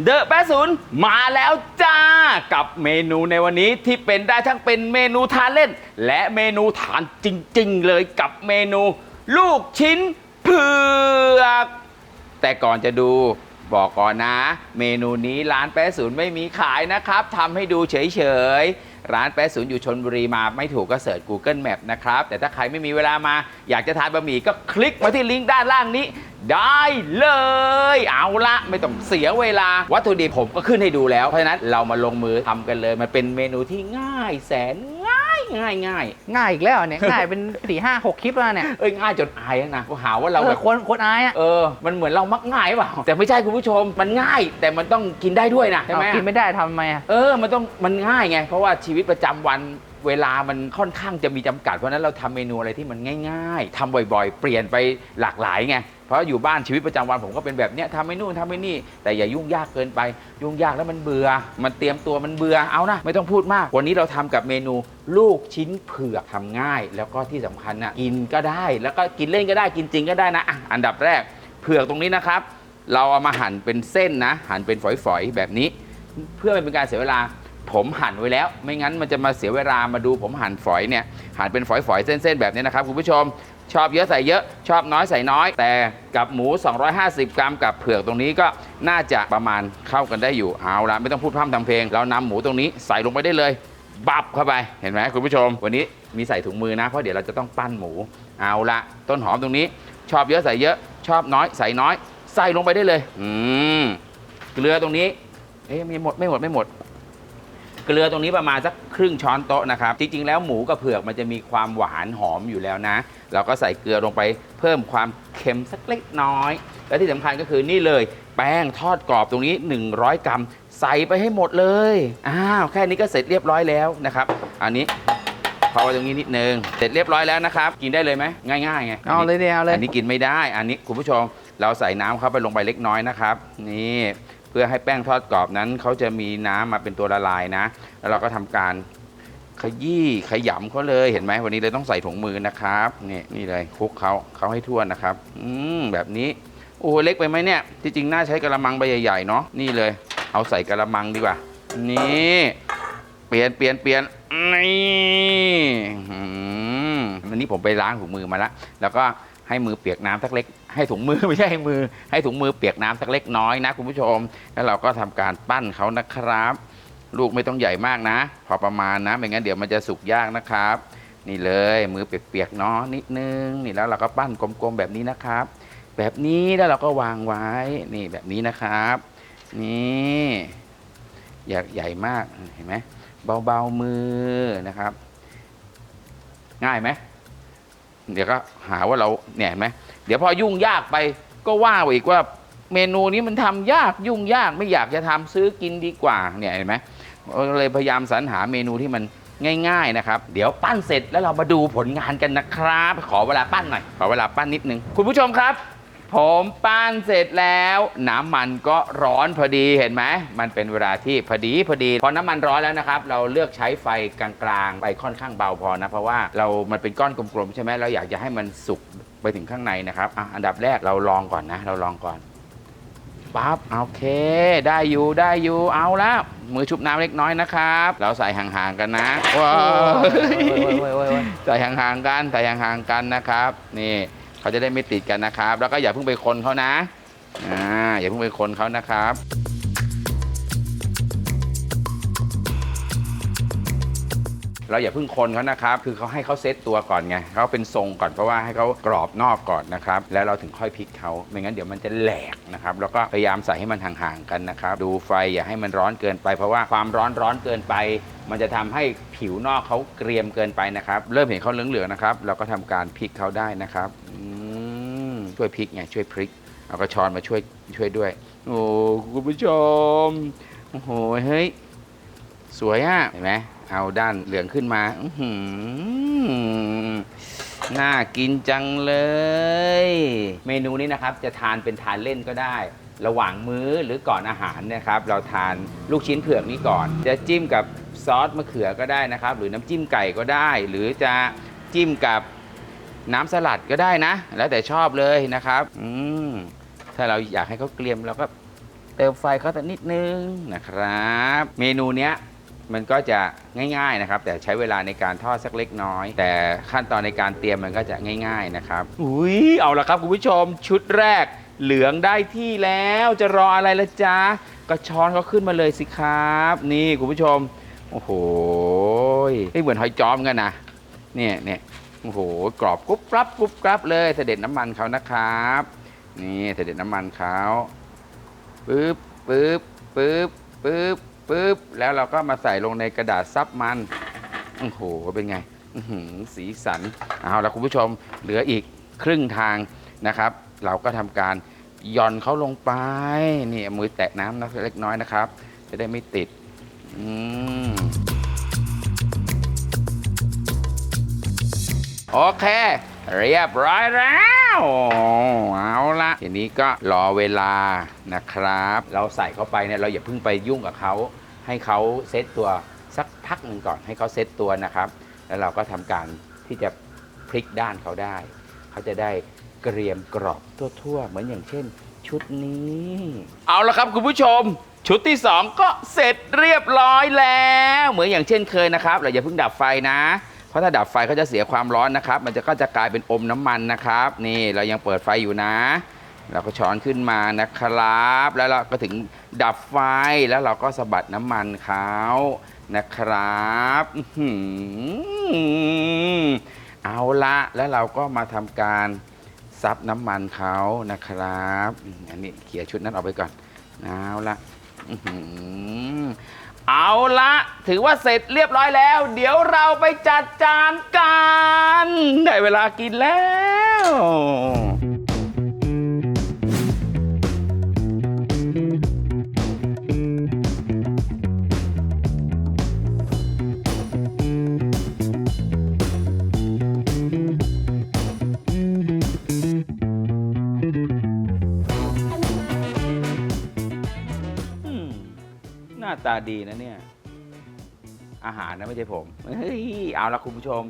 เดอะแปศูนย์มาแล้วจ้า กับเมนูในวันนี้ที่เป็นได้ทั้งเป็นเมนูทานเล่น และเมนูทานจริงๆ เลยกับเมนู ลูกชิ้นเผือก แต่ก่อนจะดูบอกก่อนนะ เมนูนี้ร้านแปะศูนย์ไม่มีขายนะครับทำให้ดูเฉยๆ ร้านแปะศูนย์อยู่ชนบุรีมาไม่ถูกก็เสิร์ช Google Map นะครับ แต่ถ้าใครไม่มีเวลามาอยากจะทานบะหมี่ก็คลิกมาที่ลิงก์ด้านล่างนี้ ได้เลย เอาละไม่ต้องเสียเวลา วัตถุดิบผมก็ขึ้นให้ดูแล้ว เพราะฉะนั้นเรามาลงมือทำกันเลย มันเป็นเมนูที่ง่ายแสนง่าย ง่ายง่ายง่ายอีกแล้วเนี่ยง่ายเป็นสี่ห้าหกคลิปแล้วเนี่ยเอ้ยง่ายจนอายแล้วนะก็หาว่าเราเอแบอบคนคนอายอะเออมันเหมือนเรามักง่ายเปล่าแต่ไม่ใช่คุณผู้ชมมันง่าย แต่มันต้องกินได้ด้วยนะใช่ไหมเอากินไม่ได้ทำไมอะเออมันต้องมันง่ายไง เพราะว่าชีวิตประจำวัน เวลามันค่อนข้างจะมีจำกัด เพราะฉะนั้นเราทำเมนูอะไรที่มันง่าย ๆทำบ่อยๆ เปลี่ยนไปหลากหลายไง เพราะอยู่บ้านชีวิตประจำวันผมก็เป็นแบบเนี้ยทำไม่นู่นทำไม่นี่ แต่อย่ายุ่งยากเกินไป ยุ่งยากแล้วมันเบื่อ มันเตรียมตัวมันเบื่อ เอานะ ไม่ต้องพูดมาก วันนี้เราทำกับเมนูลูกชิ้นเผือกทำง่าย แล้วก็ที่สำคัญนะกินก็ได้ แล้วก็กินเล่นก็ได้ กินจริงก็ได้นะอะอันดับแรก เผือกตรงนี้นะครับ เราเอามาหั่นเป็นเส้นนะ หั่นเป็นฝอยๆ แบบนี้ เพื่อไม่เป็นการเสียเวลา ผมหั่นไว้แล้ว ไม่งั้นมันจะมาเสียเวลามาดูผมหั่นฝอยเนี่ยหั่นเป็นฝอยๆเส้นๆแบบนี้นะครับคุณผู้ชมชอบเยอะใส่เยอะชอบน้อยใส่น้อย แต่กับหมู 250 กรัมกับเผือกตรงนี้ก็น่าจะประมาณเข้ากันได้อยู่เอาละไม่ต้องพูดพร่ำทำเพลง เรานำหมูตรงนี้ใส่ลงไปได้เลย บับเข้าไปเห็นไหมคุณผู้ชม วันนี้มีใส่ถุงมือนะ เพราะเดี๋ยวเราจะต้องปั้นหมูเอาละต้นหอมตรงนี้ ชอบเยอะใส่เยอะ ชอบน้อยใส่น้อย ใส่ลงไปได้เลยอืมเกลือตรงนี้เอ๊ะไม่หมดไม่หมดไม่หมด เกลือตรงนี้ประมาณสักครึ่งช้อนโต๊ะนะครับ จริง ๆ แล้วหมูกับเผือกมันจะมีความหวานหอมอยู่แล้วนะ เราก็ใส่เกลือลงไปเพิ่มความเค็มสักเล็กน้อย และที่สำคัญก็คือนี่เลย แป้งทอดกรอบตรงนี้ 100 กรัม ใส่ไปให้หมดเลย อ้าว แค่นี้ก็เสร็จเรียบร้อยแล้วนะครับ อันนี้พอไว้ตรงนี้นิดนึง เสร็จเรียบร้อยแล้วนะครับ กินได้เลยไหมง่ายๆไงเอาเลยเดียวเอาเลย อันนี้กินไม่ได้ อันนี้คุณผู้ชมเราใส่น้ำเข้าไปลงไปเล็กน้อยนะครับ นี่ เพื่อให้แป้งทอดกรอบนั้นเขาจะมีน้ำมาเป็นตัวละลายนะ แล้วเราก็ทำการขยี้ขยำเขาเลยเห็นไหมวันนี้เลยต้องใส่ถุงมือนะครับนี่นี่เลยคลุกเขาเขาให้ทั่วนะครับ อืมแบบนี้โอ้เล็กไปไหมเนี่ยที่จริงน่าใช้กระมังใบใหญ่ๆเนาะนี่เลย เอาใส่กระมังดีกว่า นี่เปลี่ยนเปลี่ยนเปลี่ยนนี่อืมวันนี้ผมไปล้างถุงมือมาแล้วแล้วก็ให้มือเปียกน้ำสักเล็ก ให้ถุงมือ ไม่ใช่ให้มือ ให้ถุงมือเปียกน้ำสักเล็กน้อยนะคุณผู้ชม แล้วเราก็ทำการปั้นเขานะครับ ลูกไม่ต้องใหญ่มากนะ พอประมาณนะไม่งั้นเดี๋ยวมันจะสุกยากนะครับ นี่เลยมือเปียกๆเนาะนิดนึงนี่แล้วเราก็ปั้นกลมๆแบบนี้นะครับ แบบนี้แล้วเราก็วางไว้นี่แบบนี้นะครับ นี่อย่าใหญ่มากเห็นไหมเบาๆมือนะครับ ง่ายไหม เดี๋ยวก็หาว่าเราเนี่ยเห็นไหมเดี๋ยวพอยุ่งยากไปก็ว่าไปอีกว่าเมนูนี้มันทำยากยุ่งยากไม่อยากจะทำซื้อกินดีกว่าเนี่ยเห็นไหมก็เลยพยายามสรรหาเมนูที่มันง่าย ๆนะครับ เดี๋ยวปั้นเสร็จแล้วเรามาดูผลงานกันนะครับ ขอเวลาปั้นหน่อยขอเวลาปั้นนิดนึงคุณผู้ชมครับ ผมปั้นเสร็จแล้วน้ำมันก็ร้อนพอดีเห็นไหมมันเป็นเวลาที่พอดีพอดีพอน้ำมันร้อนแล้วนะครับ เราเลือกใช้ไฟกลางๆไปค่อนข้างเบาพอนะ เพราะว่าเรามันเป็นก้อนกลมๆใช่ไหมเราอยากจะให้มันสุกไปถึงข้างในนะครับอะอันดับแรกเราลองก่อนนะ เราลองก่อนปั๊บโอเค ได้อยู่ได้อยู่เอาแล้วมือชุบน้ำเล็กน้อยนะครับ เราใส่ห่างๆกันนะว้าวโอ้ยโอ้ยโอ้ยโอ้ยใส่ห่างๆกันใส่ห่างๆกันนะครับ นี่ เขาจะได้ไม่ติดกันนะครับ แล้วก็อย่าเพิ่งไปคนเขานะอ่าอย่าเพิ่งไปคนเขานะครับเราอย่าเพิ่งคนเขานะครับ คือเขาให้เขาเซตตัวก่อนไงเขาเป็นทรงก่อนเพราะว่าให้เขากรอบนอกก่อนนะครับ แล้วเราถึงค่อยพลิกเขาไม่งั้นเดี๋ยวมันจะแหลกนะครับ แล้วก็พยายามใส่ให้มันห่างๆกันนะครับ ดูไฟอย่าให้มันร้อนเกินไป เพราะว่าความร้อนร้อนเกินไป มันจะทำให้ผิวนอกเขาเกรียมเกินไปนะครับ เริ่มเห็นเขาเหลืองๆนะครับ เราก็ทำการพลิกเขาได้นะครับ ช่วยพลิกไงช่วยพลิกเอากระชอนมาช่วยช่วยด้วย โอ้คุณผู้ชมโอ้โหเฮ้ยสวยอะเห็นไหมเอาด้านเหลืองขึ้นมาอืน่ากินจังเลย เมนูนี้นะครับจะทานเป็นทานเล่นก็ได้ ระหว่างมื้อหรือก่อนอาหารนะครับ เราทานลูกชิ้นเผือกนี้ก่อน จะจิ้มกับซอสมะเขือก็ได้นะครับ หรือน้ำจิ้มไก่ก็ได้ หรือจะจิ้มกับ น้ำสลัดก็ได้นะ แล้วแต่ชอบเลยนะครับอืมถ้าเราอยากให้เขาเกรียมเราก็เติมไฟเขาสักนิดนึงนะครับ เมนูเนี้ยมันก็จะง่ายๆนะครับ แต่ใช้เวลาในการทอดสักเล็กน้อย แต่ขั้นตอนในการเตรียมมันก็จะง่าย ๆนะครับอุ้ยเอาละครับคุณผู้ชมชุดแรกเหลืองได้ที่แล้วจะรออะไรละจ๊ะก็ช้อนเขาขึ้นมาเลยสิครับ นี่คุณผู้ชม โอ้โหนี่เหมือนหอยจอมกันนะเนี่ยเนี่ย โอ้โหกรอบกรุบกรับกรุบกรับเลยเสด็จน้ำมันเขานะครับ นี่เสด็จน้ำมันเขาปึ๊บปึ๊บปึ๊บปึ๊บปึ๊บแล้วเราก็มาใส่ลงในกระดาษซับมันโอ้โหเป็นไงสีสันเอาละคุณผู้ชมเหลืออีกครึ่งทางนะครับ เราก็ทำการหย่อนเขาลงไปนี่มือแตะน้ำนะเล็กน้อยนะครับ จะได้ไม่ติด อืม โอเค เรียบร้อยแล้ว เอาละทีนี้ก็รอเวลานะครับ เราใส่เข้าไปเนี่ยเราอย่าเพิ่งไปยุ่งกับเขา ให้เขาเซตตัวสักพักหนึ่งก่อนให้เขาเซตตัวนะครับ แล้วเราก็ทำการที่จะพลิกด้านเขาได้ เขาจะได้เกรียมกรอบทั่วๆ เหมือนอย่างเช่น ชุดนี้ เอาละครับคุณผู้ชม ชุดที่ 2 ก็เสร็จเรียบร้อยแล้ว เหมือนอย่างเช่นเคยนะครับ เราอย่าเพิ่งดับไฟนะ เพราะถ้าดับไฟเขาจะเสียความร้อนนะครับ มันจะก็จะกลายเป็นอมน้ำมันนะครับ นี่เรายังเปิดไฟอยู่นะ เราก็ช้อนขึ้นมานะครับ แล้วเราก็ถึงดับไฟแล้วเราก็สะบัดน้ำมันเขานะครับอือหือเอาละแล้วเราก็มาทำการซับน้ำมันเขานะครับ อันนี้เขี่ยชุดนั้นออกไปก่อนเอาละอือหือ เอาละถือว่าเสร็จเรียบร้อยแล้ว เดี๋ยวเราไปจัดจานกัน ได้เวลากินแล้ว ตาดีนะเนี่ย อาหารนะไม่ใช่ผมเฮ้ยเอาละคุณผู้ชม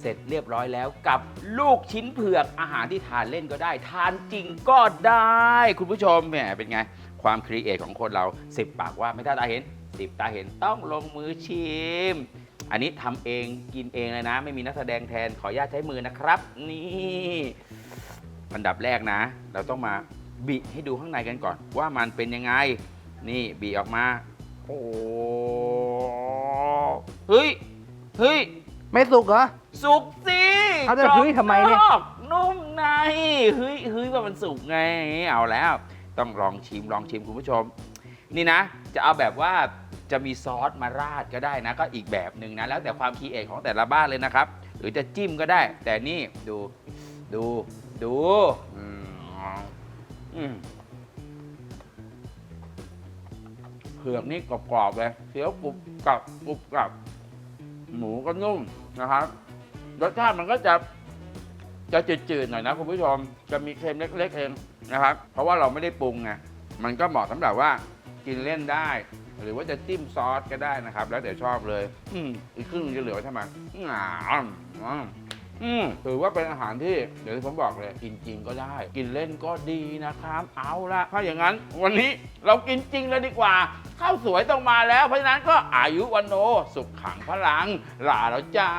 เสร็จเรียบร้อยแล้วกับลูกชิ้นเผือกอาหารที่ทานเล่นก็ได้ ทานจริงก็ได้ คุณผู้ชมแหมเป็นไง ความครีเอทของคนเราสิบปากว่าไม่ถ้าตาเห็นสิบตาเห็นต้องลงมือชิม อันนี้ทำเองกินเองเลยนะ ไม่มีนักแสดงแทนขออนุญาตใช้มือนะครับ นี่อันดับแรกนะ เราต้องมาบิให้ดูข้างในกันก่อน ว่ามันเป็นยังไง นี่บีออกมา โอ้เฮ้ย เฮ้ย ไม่สุกเหรอ สุกสิเอาแต่เฮ้ยทำไมเนี่ยกรอบนุ่มใน เฮ้ยเฮ้ยว่ามันสุกไง เอาแล้ว ต้องลองชิมลองชิมคุณผู้ชม นี่นะ จะเอาแบบว่าจะมีซอสมาราดก็ได้นะ ก็อีกแบบหนึ่งนะ แล้วแต่ความคีเอทของแต่ละบ้านเลยนะครับ หรือจะจิ้มก็ได้ แต่นี่ดู ดู ดู อืมอืม ผือกนี่กรอบๆเลยเคี้ยวกรุบกรับกรุบกรับ หมูก็นุ่มนะครับรสชาติมันก็จะจะจืดๆหน่อยนะคุณผู้ชมจะมีเค็มเล็ก ๆ เองนะครับ เพราะว่าเราไม่ได้ปรุงไงมันก็เหมาะสำหรับว่ากินเล่นได้ หรือว่าจะจิ้มซอสก็ได้นะครับ แล้วเดี๋ยวชอบเลย อืมอีกครึ่งจะเหลือไว้ทำไมงามงาม อืมถือว่าเป็นอาหารที่เดี๋ยวที่ผมบอกเลย กินจริงก็ได้ กินเล่นก็ดีนะครับ เอาละถ้าอย่างนั้น วันนี้เรากินจริงเลยดีกว่าข้าวสวยต้องมาแล้ว เพราะฉะนั้นก็อายุวันโนสุขขังพลังลาแล้วจ้า